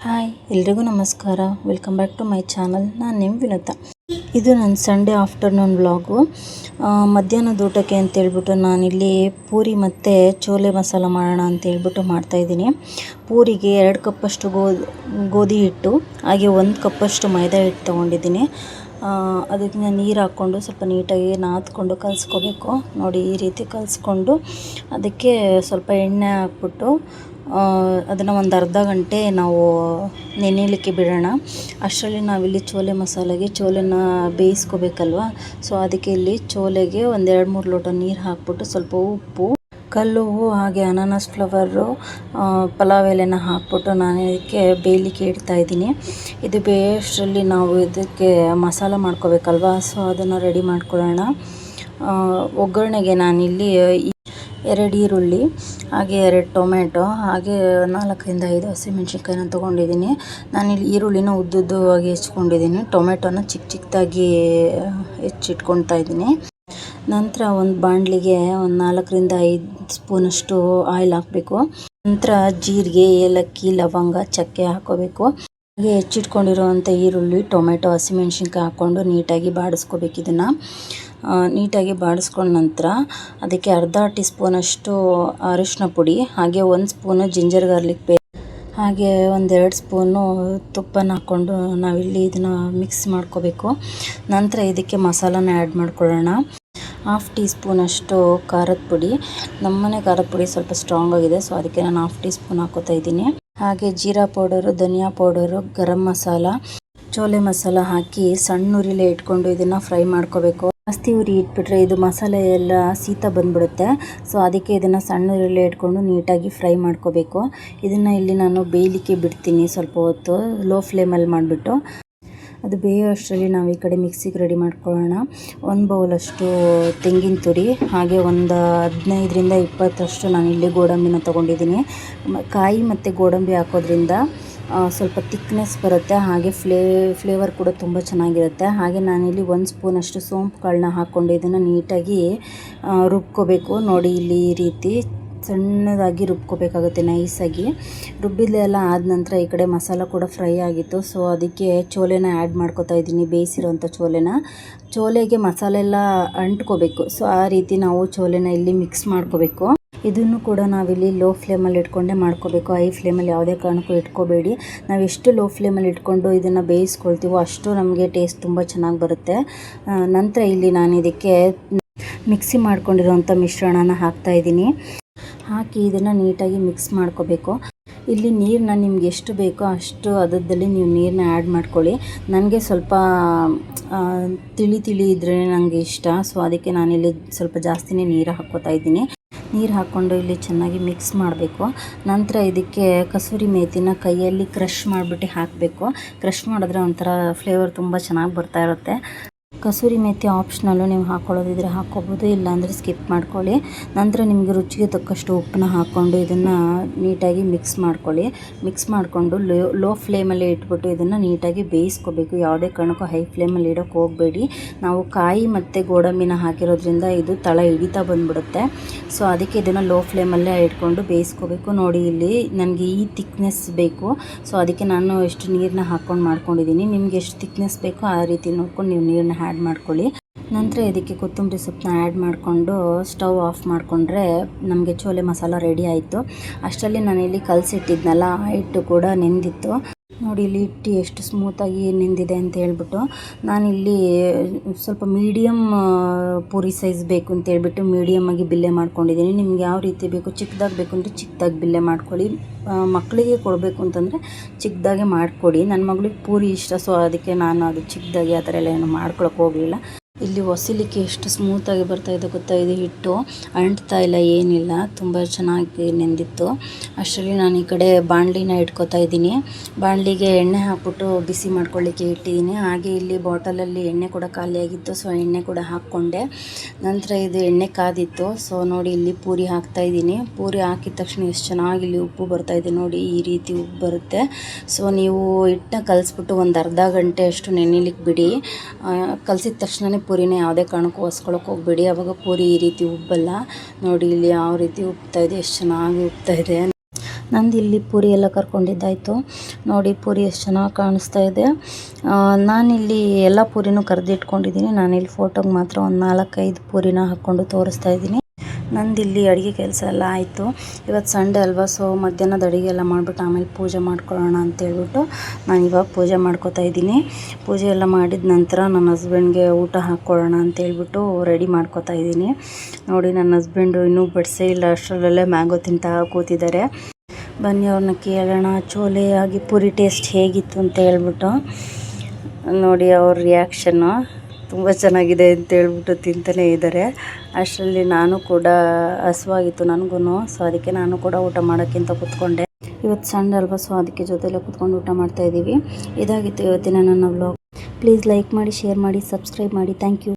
Hi, ಎಲ್ರಿಗೂ ನಮಸ್ಕಾರ. Welcome back to my channel ನಾನು ನಿಮ್ಮ ವಿನೋದ ಇದು ನನ್ನ ಸಂಡೇ ಆಫ್ಟರ್ನೂನ್ ವ್ಲಾಗು ಮಧ್ಯಾಹ್ನದ ಊಟಕ್ಕೆ ಅಂತೇಳ್ಬಿಟ್ಟು ನಾನಿಲ್ಲಿ ಪೂರಿ ಮತ್ತು ಚೋಲೆ ಮಸಾಲ ಮಾಡೋಣ ಅಂತೇಳ್ಬಿಟ್ಟು ಮಾಡ್ತಾಯಿದ್ದೀನಿ ಪೂರಿಗೆ ಎರಡು ಕಪ್ಪಷ್ಟು ಗೋಧಿ ಗೋಧಿ ಹಿಟ್ಟು, ಹಾಗೆ ಒಂದು ಕಪ್ಪಷ್ಟು ಮೈದಾ ಹಿಟ್ಟು ತೊಗೊಂಡಿದ್ದೀನಿ. ಅದಕ್ಕೆ ನೀರು ಹಾಕ್ಕೊಂಡು ಸ್ವಲ್ಪ ನೀಟಾಗಿ ನಾದ್ಕೊಂಡು ಕಲಿಸ್ಕೋಬೇಕು. ನೋಡಿ ಈ ರೀತಿ ಕಲಿಸ್ಕೊಂಡು ಅದಕ್ಕೆ ಸ್ವಲ್ಪ ಎಣ್ಣೆ ಹಾಕ್ಬಿಟ್ಟು ಅದನ್ನು ಒಂದು ಅರ್ಧ ಗಂಟೆ ನಾವು ನೆನೆಯಲಿಕ್ಕೆ ಬಿಡೋಣ. ಅಷ್ಟರಲ್ಲಿ ನಾವಿಲ್ಲಿ ಚೋಲೆ ಮಸಾಲೆಗೆ ಚೋಲೆನ ಬೇಯಿಸ್ಕೋಬೇಕಲ್ವ? ಸೊ ಅದಕ್ಕೆ ಇಲ್ಲಿ ಚೋಲೆಗೆ ಒಂದು ಎರಡು ಮೂರು ಲೋಟ ನೀರು ಹಾಕ್ಬಿಟ್ಟು ಸ್ವಲ್ಪ ಉಪ್ಪು, ಕಲ್ಲು ಹಾಗೆ ಅನಾನಸ್ ಫ್ಲವರು ಪಲಾವ್ ಎಲೆನ ಹಾಕ್ಬಿಟ್ಟು ನಾನು ಇದಕ್ಕೆ ಬೇಯಲಿಕ್ಕೆ ಇಡ್ತಾ ಇದ್ದೀನಿ. ಇದು ಬೇಯೋಷ್ಟರಲ್ಲಿ ನಾವು ಇದಕ್ಕೆ ಮಸಾಲ ಮಾಡ್ಕೋಬೇಕಲ್ವ? ಸೊ ಅದನ್ನು ರೆಡಿ ಮಾಡ್ಕೊಳ್ಳೋಣ. ಒಗ್ಗರಣೆಗೆ ನಾನಿಲ್ಲಿ ಎರಡು ಈರುಳ್ಳಿ, ಹಾಗೆ ಎರಡು ಟೊಮೆಟೊ ಹಾಗೆ ನಾಲ್ಕರಿಂದ ಐದು ಹಸಿಮೆಣ್ಸಿನ್ಕಾಯಿನ ತೊಗೊಂಡಿದ್ದೀನಿ. ನಾನಿಲ್ಲಿ ಈರುಳ್ಳಿನ ಉದ್ದುದ್ದವಾಗಿ ಹೆಚ್ಕೊಂಡಿದ್ದೀನಿ. ಟೊಮೆಟೊನ ಚಿಕ್ಕ ಚಿಕ್ಕದಾಗಿ ಹೆಚ್ಚಿಟ್ಕೊಳ್ತಾ ಇದ್ದೀನಿ. ನಂತರ ಒಂದು ಬಾಣಲಿಗೆ ಒಂದು ನಾಲ್ಕರಿಂದ ಐದು ಸ್ಪೂನಷ್ಟು ಆಯಿಲ್ ಹಾಕಬೇಕು. ನಂತರ ಜೀರಿಗೆ, ಏಲಕ್ಕಿ, ಲವಂಗ, ಚಕ್ಕೆ ಹಾಕೋಬೇಕು. ಹಾಗೆ ಹೆಚ್ಚಿಟ್ಕೊಂಡಿರುವಂಥ ಈರುಳ್ಳಿ ಟೊಮೆಟೊ ಹಸಿಮೆಣ್ಸಿನ್ಕಾಯಿ ಹಾಕ್ಕೊಂಡು ನೀಟಾಗಿ ಬಾಡಿಸ್ಕೋಬೇಕು ಇದನ್ನು. ನೀಟಾಗಿ ಬಾಡಿಸ್ಕೊಂಡ ನಂತರ ಅದಕ್ಕೆ ಅರ್ಧ ಟೀ ಸ್ಪೂನಷ್ಟು ಅರಿಶಿನ ಪುಡಿ, ಹಾಗೆ ಒಂದು ಸ್ಪೂನು ಜಿಂಜರ್ ಗಾರ್ಲಿಕ್ ಪೇಸ್ಟ್ ಹಾಗೆ ಒಂದೆರಡು ಸ್ಪೂನು ತುಪ್ಪನ ಹಾಕ್ಕೊಂಡು ನಾವಿಲ್ಲಿ ಇದನ್ನು ಮಿಕ್ಸ್ ಮಾಡ್ಕೋಬೇಕು. ನಂತರ ಇದಕ್ಕೆ ಮಸಾಲಾನ ಆ್ಯಡ್ ಮಾಡ್ಕೊಳ್ಳೋಣ. ಹಾಫ್ ಟೀ ಸ್ಪೂನಷ್ಟು ಖಾರದ ಪುಡಿ. ನಮ್ಮನೆ ಖಾರದ ಪುಡಿ ಸ್ವಲ್ಪ ಸ್ಟ್ರಾಂಗ್ ಆಗಿದೆ ಸೊ ಅದಕ್ಕೆ ನಾನು ಹಾಫ್ ಟೀ ಸ್ಪೂನ್ ಹಾಕೋತಾ ಇದ್ದೀನಿ. ಹಾಗೆ ಜೀರಾ ಪೌಡರು, ಧನಿಯಾ ಪೌಡರು, ಗರಂ ಮಸಾಲ ಚೋಲೆ ಮಸಾಲ ಹಾಕಿ ಸಣ್ಣ ಉರಿಲೆ ಇಟ್ಕೊಂಡು ಇದನ್ನು ಫ್ರೈ ಮಾಡ್ಕೋಬೇಕು. ಜಾಸ್ತಿ ಉರಿ ಇಟ್ಬಿಟ್ರೆ ಇದು ಮಸಾಲೆ ಎಲ್ಲ ಶೀತ ಬಂದ್ಬಿಡುತ್ತೆ. ಸೊ ಅದಕ್ಕೆ ಇದನ್ನು ಸಣ್ಣ ಉರಿಲೇ ಇಟ್ಕೊಂಡು ನೀಟಾಗಿ ಫ್ರೈ ಮಾಡ್ಕೋಬೇಕು. ಇದನ್ನು ಇಲ್ಲಿ ನಾನು ಬೇಯಲಿಕ್ಕೆ ಬಿಡ್ತೀನಿ ಸ್ವಲ್ಪ ಹೊತ್ತು ಲೋ ಫ್ಲೇಮಲ್ಲಿ ಮಾಡಿಬಿಟ್ಟು. ಅದು ಬೇಯೋ ಅಷ್ಟರಲ್ಲಿ ನಾವು ಈ ಕಡೆ ಮಿಕ್ಸಿಗೆ ರೆಡಿ ಮಾಡ್ಕೊಳ್ಳೋಣ. ಒಂದು ಬೌಲಷ್ಟು ತೆಂಗಿನ ತುರಿ, ಹಾಗೆ ಒಂದು ಹದಿನೈದರಿಂದ ಇಪ್ಪತ್ತಷ್ಟು ನಾನು ಇಲ್ಲಿ ಗೋಡಂಬಿನ ತೊಗೊಂಡಿದ್ದೀನಿ. ಕಾಯಿ ಮತ್ತು ಗೋಡಂಬಿ ಹಾಕೋದ್ರಿಂದ ಸ್ವಲ್ಪ ತಿಕ್ನೆಸ್ ಬರುತ್ತೆ. ಹಾಗೆ ಫ್ಲೇ ಫ್ಲೇವರ್ ಕೂಡ ತುಂಬ ಚೆನ್ನಾಗಿರುತ್ತೆ. ಹಾಗೆ ನಾನಿಲ್ಲಿ ಒಂದು ಸ್ಪೂನಷ್ಟು ಸೋಂಪು ಸೋಂಪುಗಳನ್ನ ಹಾಕ್ಕೊಂಡು ಇದನ್ನು ನೀಟಾಗಿ ರುಬ್ಕೋಬೇಕು. ನೋಡಿ ಇಲ್ಲಿ ಈ ರೀತಿ ಸಣ್ಣದಾಗಿ ರುಬ್ಕೋಬೇಕಾಗುತ್ತೆ ನೈಸಾಗಿ ರುಬ್ಬಿದೆಲ್ಲ ಆದ ನಂತರ ಈ ಕಡೆ ಮಸಾಲ ಕೂಡ ಫ್ರೈ ಆಗಿತ್ತು. ಸೊ ಅದಕ್ಕೆ ಚೋಲೆನ ಆ್ಯಡ್ ಮಾಡ್ಕೋತಾ ಇದ್ದೀನಿ ಬೇಯಿಸಿರೋಂಥ ಚೋಲೆನ. ಚೋಲೆಗೆ ಮಸಾಲೆ ಎಲ್ಲ ಅಂಟ್ಕೋಬೇಕು. ಸೊ ಆ ರೀತಿ ನಾವು ಚೋಲೆನ ಇಲ್ಲಿ ಮಿಕ್ಸ್ ಮಾಡ್ಕೋಬೇಕು. ಇದನ್ನು ಕೂಡ ನಾವಿಲ್ಲಿ ಲೋ ಫ್ಲೇಮಲ್ಲಿ ಇಟ್ಕೊಂಡೇ ಮಾಡ್ಕೋಬೇಕು. ಹೈ ಫ್ಲೇಮಲ್ಲಿ ಯಾವುದೇ ಕಾರಣಕ್ಕೂ ಇಟ್ಕೋಬೇಡಿ. ನಾವು ಎಷ್ಟು ಲೋ ಫ್ಲೇಮಲ್ಲಿ ಇಟ್ಕೊಂಡು ಇದನ್ನು ಬೇಯಿಸ್ಕೊಳ್ತೀವೋ ಅಷ್ಟು ನಮಗೆ ಟೇಸ್ಟ್ ತುಂಬ ಚೆನ್ನಾಗಿ ಬರುತ್ತೆ. ನಂತರ ಇಲ್ಲಿ ನಾನು ಇದಕ್ಕೆ ಮಿಕ್ಸಿ ಮಾಡ್ಕೊಂಡಿರೋಂಥ ಮಿಶ್ರಣನ ಹಾಕ್ತಾಯಿದ್ದೀನಿ ಹಾಕಿ ಇದನ್ನು ನೀಟಾಗಿ ಮಿಕ್ಸ್ ಮಾಡ್ಕೋಬೇಕು. ಇಲ್ಲಿ ನೀರನ್ನ ನಿಮ್ಗೆ ಎಷ್ಟು ಬೇಕೋ ಅಷ್ಟು ಅದರಲ್ಲಿ ನೀವು ನೀರನ್ನ ಆ್ಯಡ್ ಮಾಡ್ಕೊಳ್ಳಿ. ನನಗೆ ಸ್ವಲ್ಪ ತಿಳಿ ತಿಳಿ ಇದ್ರೆ ನನಗೆ ಇಷ್ಟ. ಸೊ ಅದಕ್ಕೆ ನಾನಿಲ್ಲಿ ಸ್ವಲ್ಪ ಜಾಸ್ತಿನೇ ನೀರು ಹಾಕ್ಕೋತಾ ಇದ್ದೀನಿ. ನೀರು ಹಾಕ್ಕೊಂಡು ಇಲ್ಲಿ ಚೆನ್ನಾಗಿ ಮಿಕ್ಸ್ ಮಾಡಬೇಕು. ನಂತರ ಇದಕ್ಕೆ ಕಸೂರಿ ಮೇಥಿನ ಕೈಯಲ್ಲಿ ಕ್ರಷ್ ಮಾಡಿಬಿಟ್ಟು ಹಾಕಬೇಕು. ಕ್ರಷ್ ಮಾಡಿದ್ರೆ ಒಂಥರ ಫ್ಲೇವರ್ ತುಂಬ ಚೆನ್ನಾಗಿ ಬರ್ತಾ ಇರುತ್ತೆ. ಕಸೂರಿ ಮೇಥಿ ಆಪ್ಷನಲ್ಲು ನೀವು ಹಾಕ್ಕೊಳ್ಳೋದಿದ್ರೆ ಹಾಕ್ಕೋಬೋದು ಇಲ್ಲಾಂದರೆ ಸ್ಕಿಪ್ ಮಾಡ್ಕೊಳ್ಳಿ. ನಂತರ ನಿಮಗೆ ರುಚಿಗೆ ತಕ್ಕಷ್ಟು ಉಪ್ಪನ್ನ ಹಾಕ್ಕೊಂಡು ಇದನ್ನು ನೀಟಾಗಿ ಮಿಕ್ಸ್ ಮಾಡ್ಕೊಳ್ಳಿ. ಮಿಕ್ಸ್ ಮಾಡಿಕೊಂಡು ಲೋ ಲೋ ಫ್ಲೇಮಲ್ಲಿ ಇಟ್ಬಿಟ್ಟು ಇದನ್ನು ನೀಟಾಗಿ ಬೇಯಿಸ್ಕೋಬೇಕು. ಯಾವುದೇ ಕಾರಣಕ್ಕೂ ಹೈ ಫ್ಲೇಮಲ್ಲಿ ಇಡೋಕ್ಕೆ ಹೋಗಬೇಡಿ. ನಾವು ಕಾಯಿ ಮತ್ತು ಗೋಡಂಬಿನ ಹಾಕಿರೋದ್ರಿಂದ ಇದು ತಳ ಹಿಡಿತಾ ಬಂದುಬಿಡುತ್ತೆ. ಸೊ ಅದಕ್ಕೆ ಇದನ್ನು ಲೋ ಫ್ಲೇಮಲ್ಲೇ ಇಟ್ಕೊಂಡು ಬೇಯಿಸ್ಕೋಬೇಕು. ನೋಡಿ, ಇಲ್ಲಿ ನನಗೆ ಈ ತಿಕ್ನೆಸ್ ಬೇಕು. ಸೊ ಅದಕ್ಕೆ ನಾನು ಎಷ್ಟು ನೀರನ್ನ ಹಾಕ್ಕೊಂಡು ಮಾಡ್ಕೊಂಡಿದ್ದೀನಿ. ನಿಮ್ಗೆ ಎಷ್ಟು ತಿಕ್ನೆಸ್ ಬೇಕೋ ಆ ರೀತಿ ನೋಡ್ಕೊಂಡು ನೀವು ನೀರನ್ನ ಆ್ಯಡ್ ಮಾಡ್ಕೊಳ್ಳಿ. ನಂತರ ಇದಕ್ಕೆ ಕೊತ್ತಂಬರಿ ಸೊಪ್ಪನ್ನ ಆ್ಯಡ್ ಮಾಡಿಕೊಂಡು ಸ್ಟವ್ ಆಫ್ ಮಾಡಿಕೊಂಡ್ರೆ ನಮಗೆ ಚೋಲೆ ಮಸಾಲ ರೆಡಿ ಆಯಿತು. ಅಷ್ಟರಲ್ಲಿ ನಾನಿಲ್ಲಿ ಕಲಸಿಟ್ಟಿದ್ನಲ್ಲ ಆ ಹಿಟ್ಟು ಕೂಡ ನೆಂದಿತ್ತು. ನೋಡಿ, ಇಲ್ಲಿ ಹಿಟ್ಟು ಎಷ್ಟು ಸ್ಮೂತಾಗಿ ನಿಂದಿದೆ ಅಂತ ಹೇಳ್ಬಿಟ್ಟು ನಾನಿಲ್ಲಿ ಸ್ವಲ್ಪ ಮೀಡಿಯಮ್ ಪೂರಿ ಸೈಜ್ ಬೇಕು ಅಂತ ಹೇಳ್ಬಿಟ್ಟು ಮೀಡಿಯಮ್ಮಾಗಿ ಬಿಲ್ಲೆ ಮಾಡ್ಕೊಂಡಿದ್ದೀನಿ. ನಿಮ್ಗೆ ಯಾವ ರೀತಿ ಬೇಕು, ಚಿಕ್ಕದಾಗಿ ಬೇಕು ಅಂದರೆ ಚಿಕ್ಕದಾಗಿ ಬಿಲ್ಲೆ ಮಾಡ್ಕೊಳ್ಳಿ. ಮಕ್ಕಳಿಗೆ ಕೊಡಬೇಕು ಅಂತಂದರೆ ಚಿಕ್ಕದಾಗೆ ಮಾಡಿಕೊಡಿ. ನನ್ನ ಮಗಳಿಗೆ ಪೂರಿ ಇಷ್ಟ ಸೊ ಅದಕ್ಕೆ ನಾನು ಅದು ಚಿಕ್ಕದಾಗಿ ಆ ಥರ ಎಲ್ಲ ಏನು ಮಾಡ್ಕೊಳಕ್ಕೆ ಹೋಗಲಿಲ್ಲ. ಇಲ್ಲಿ ಒಸಿಲಿಕ್ಕೆ ಎಷ್ಟು ಸ್ಮೂತಾಗಿ ಬರ್ತಾ ಇದೆ ಗೊತ್ತಾ? ಇದು ಹಿಟ್ಟು. ಅಂಟ್ತಾ ಇಲ್ಲ, ಏನಿಲ್ಲ. ತುಂಬ ಚೆನ್ನಾಗಿ ನೆಂದಿತ್ತು. ಅಷ್ಟರಲ್ಲಿ ನಾನು ಈ ಕಡೆ ಬಾಣಲಿನ ಇಟ್ಕೋತಾ ಇದ್ದೀನಿ. ಬಾಣಲಿಗೆ ಎಣ್ಣೆ ಹಾಕ್ಬಿಟ್ಟು ಬಿಸಿ ಮಾಡ್ಕೊಳ್ಳಿಕ್ಕೆ ಇಟ್ಟಿದ್ದೀನಿ. ಹಾಗೆ ಇಲ್ಲಿ ಬಾಟಲಲ್ಲಿ ಎಣ್ಣೆ ಕೂಡ ಖಾಲಿಯಾಗಿತ್ತು ಸೊ ಎಣ್ಣೆ ಕೂಡ ಹಾಕ್ಕೊಂಡೆ. ನಂತರ ಇದು ಎಣ್ಣೆ ಕಾದಿತ್ತು ಸೊ ನೋಡಿ ಇಲ್ಲಿ ಪೂರಿ ಹಾಕ್ತಾ ಇದ್ದೀನಿ. ಪೂರಿ ಹಾಕಿದ ತಕ್ಷಣ ಎಷ್ಟು ಚೆನ್ನಾಗಿ ಇಲ್ಲಿ ಉಪ್ಪು ಬರ್ತಾ ಇದೆ ನೋಡಿ, ಈ ರೀತಿ ಉಪ್ಪು ಬರುತ್ತೆ. ಸೊ ನೀವು ಹಿಟ್ಟನ್ನ ಕಲಿಸ್ಬಿಟ್ಟು ಒಂದು ಅರ್ಧ ಗಂಟೆ ಅಷ್ಟು ನೆನೆಲಿಕ್ಕೆ ಬಿಡಿ. ಕಲಸಿದ ತಕ್ಷಣವೇ ಪೂರಿನ ಯಾವುದೇ ಕಾರಣಕ್ಕೂ ಹೊಸ್ಕೊಳಕ್ಕೆ ಹೋಗ್ಬೇಡಿ. ಅವಾಗ ಪೂರಿ ಈ ರೀತಿ ಉಬ್ಬಲ್ಲ. ನೋಡಿ ಇಲ್ಲಿ ಯಾವ ರೀತಿ ಉಬ್ತಾ ಇದೆ, ಎಷ್ಟು ಚೆನ್ನಾಗಿ ಉಬ್ತಾ ಇದೆ. ನಂದು ಇಲ್ಲಿ ಪೂರಿ ಎಲ್ಲ ಕರ್ಕೊಂಡಿದ್ದಾಯಿತು. ನೋಡಿ ಪೂರಿ ಎಷ್ಟು ಚೆನ್ನಾಗಿ ಕಾಣಿಸ್ತಾ ಇದೆ. ನಾನಿಲ್ಲಿ ಎಲ್ಲ ಪೂರಿನೂ ಕರೆದಿಟ್ಕೊಂಡಿದ್ದೀನಿ. ನಾನಿಲ್ಲಿ ಫೋಟೋಗೆ ಮಾತ್ರ ಒಂದು ನಾಲ್ಕೈದು ಪೂರಿನ ಹಾಕ್ಕೊಂಡು ತೋರಿಸ್ತಾ ಇದ್ದೀನಿ. ನಂದಿಲ್ಲಿ ಅಡುಗೆ ಕೆಲಸ ಎಲ್ಲ ಆಯಿತು. ಇವತ್ತು ಸಂಡೇ ಅಲ್ವಾ ಸೊ ಮಧ್ಯಾಹ್ನದ ಅಡುಗೆ ಎಲ್ಲ ಮಾಡಿಬಿಟ್ಟು ಆಮೇಲೆ ಪೂಜೆ ಮಾಡ್ಕೊಳ್ಳೋಣ ಅಂತ ಹೇಳ್ಬಿಟ್ಟು ನಾನು ಇವಾಗ ಪೂಜೆ ಮಾಡ್ಕೋತಾ ಇದ್ದೀನಿ. ಪೂಜೆ ಎಲ್ಲ ಮಾಡಿದ ನಂತರ ನನ್ನ ಹಸ್ಬೆಂಡ್ಗೆ ಊಟ ಹಾಕ್ಕೊಳ್ಳೋಣ ಅಂತ ಹೇಳ್ಬಿಟ್ಟು ರೆಡಿ ಮಾಡ್ಕೋತಾ ಇದ್ದೀನಿ. ನೋಡಿ, ನನ್ನ ಹಸ್ಬೆಂಡು ಇನ್ನೂ ಬಡಿಸೇ ಇಲ್ಲ ಅಷ್ಟರಲ್ಲೇ ಮ್ಯಾಂಗೋ ತಿಂತಾ ಕೂತಿದ್ದಾರೆ. ಬನ್ನಿ ಅವ್ರನ್ನ ಕೇಳೋಣ. ಚೋಲೆ ಆಗಿ ಪೂರಿ ಟೇಸ್ಟ್ ಹೇಗಿತ್ತು ಅಂತ ಹೇಳ್ಬಿಟ್ಟು ನೋಡಿ, ಅವ್ರ ರಿಯಾಕ್ಷನ್ನು ತುಂಬ ಚೆನ್ನಾಗಿದೆ ಅಂತ ಹೇಳ್ಬಿಟ್ಟು ತಿಂತಾನೇ ಇದ್ದಾರೆ. ಅಷ್ಟರಲ್ಲಿ ನಾನು ಕೂಡ ಹಸುವಾಗಿತ್ತು ನನಗೂ ಸೊ ಅದಕ್ಕೆ ನಾನು ಕೂಡ ಊಟ ಮಾಡೋಕ್ಕಿಂತ ಕೂತ್ಕೊಂಡೆ. ಇವತ್ತು ಸಂಡೆ ಅಲ್ವಾ ಸೊ ಅದಕ್ಕೆ ಜೊತೆಲೆ ಕೂತ್ಕೊಂಡು ಊಟ ಮಾಡ್ತಾ ಇದ್ದೀವಿ ಇದಾಗಿತ್ತು ಇವತ್ತಿನ ನನ್ನ ವ್ಲಾಗ್ ಪ್ಲೀಸ್ ಲೈಕ್ ಮಾಡಿ ಶೇರ್ ಮಾಡಿ ಸಬ್ಸ್ಕ್ರೈಬ್ ಮಾಡಿ. Thank you